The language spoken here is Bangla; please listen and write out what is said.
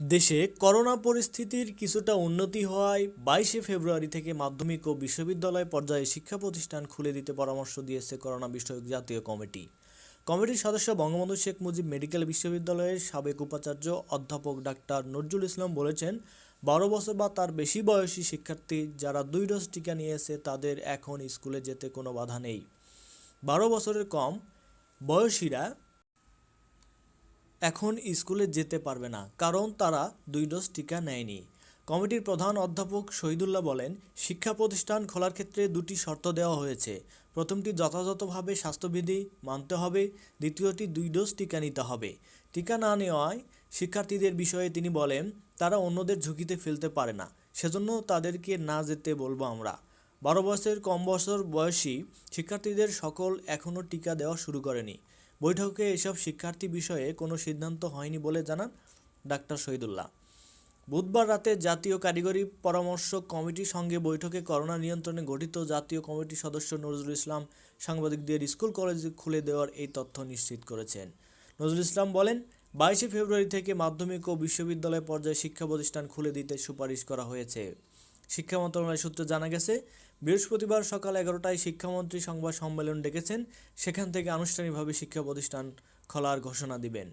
দেশে করোনা পরিস্থিতির কিছুটা উন্নতি হওয়ায় বাইশে ফেব্রুয়ারি থেকে মাধ্যমিক ও বিশ্ববিদ্যালয় পর্যায়ে শিক্ষা প্রতিষ্ঠান খুলে দিতে পরামর্শ দিয়েছে করোনা বিষয়ক জাতীয় কমিটি। কমিটির সদস্য বঙ্গবন্ধু শেখ মুজিব মেডিকেল বিশ্ববিদ্যালয়ের সাবেক উপাচার্য অধ্যাপক ডাক্তার নজরুল ইসলাম বলেছেন, বারো বছর বা তার বেশি বয়সী শিক্ষার্থী যারা দুই ডোজ টিকা নিয়েছে তাদের এখন স্কুলে যেতে কোনো বাধা নেই। বারো বছরের কম বয়সীরা এখন স্কুলে যেতে পারবে না, কারণ তারা দুই ডোজ টিকা নেয়নি। কমিটির প্রধান অধ্যাপক শহীদুল্লাহ বলেন, শিক্ষা প্রতিষ্ঠান খোলার ক্ষেত্রে দুটি শর্ত দেওয়া হয়েছে। প্রথমটি যথাযথভাবে স্বাস্থ্যবিধি মানতে হবে, দ্বিতীয়টি দুই ডোজ টিকা নিতে হবে। টিকা না নেওয়ায় শিক্ষার্থীদের বিষয়ে তিনি বলেন, তারা অন্যদের ঝুঁকিতে ফেলতে পারে না, সেজন্য তাদেরকে না যেতে বলব আমরা। বারো বছরের কম বছর বয়সী শিক্ষার্থীদের সকল এখনও টিকা দেওয়া শুরু করেনি। বৈঠকে এসব শিক্ষার্থী বিষয়ে কোনো সিদ্ধান্ত হয়নি বলে জানান ডাক্তার শহীদুল্লাহ। বুধবার রাতে জাতীয় কারিগরি পরামর্শ কমিটির সঙ্গে বৈঠকে করোনা নিয়ন্ত্রণে গঠিত জাতীয় কমিটির সদস্য নজরুল ইসলাম সাংবাদিকদের স্কুল কলেজ খুলে দেওয়ার এই তথ্য নিশ্চিত করেছেন। নজরুল ইসলাম বলেন, বাইশে ফেব্রুয়ারি থেকে মাধ্যমিক ও বিশ্ববিদ্যালয় পর্যায়ে শিক্ষা প্রতিষ্ঠান খুলে দিতে সুপারিশ করা হয়েছে। শিক্ষা মন্ত্রণালয় সূত্রে জানা গেছে, বৃহস্পতিবার সকাল এগারোটায় শিক্ষামন্ত্রী সংবাদ সম্মেলন ডেকেছেন। সেখান থেকে আনুষ্ঠানিকভাবে শিক্ষা প্রতিষ্ঠান খোলার ঘোষণা দিবেন।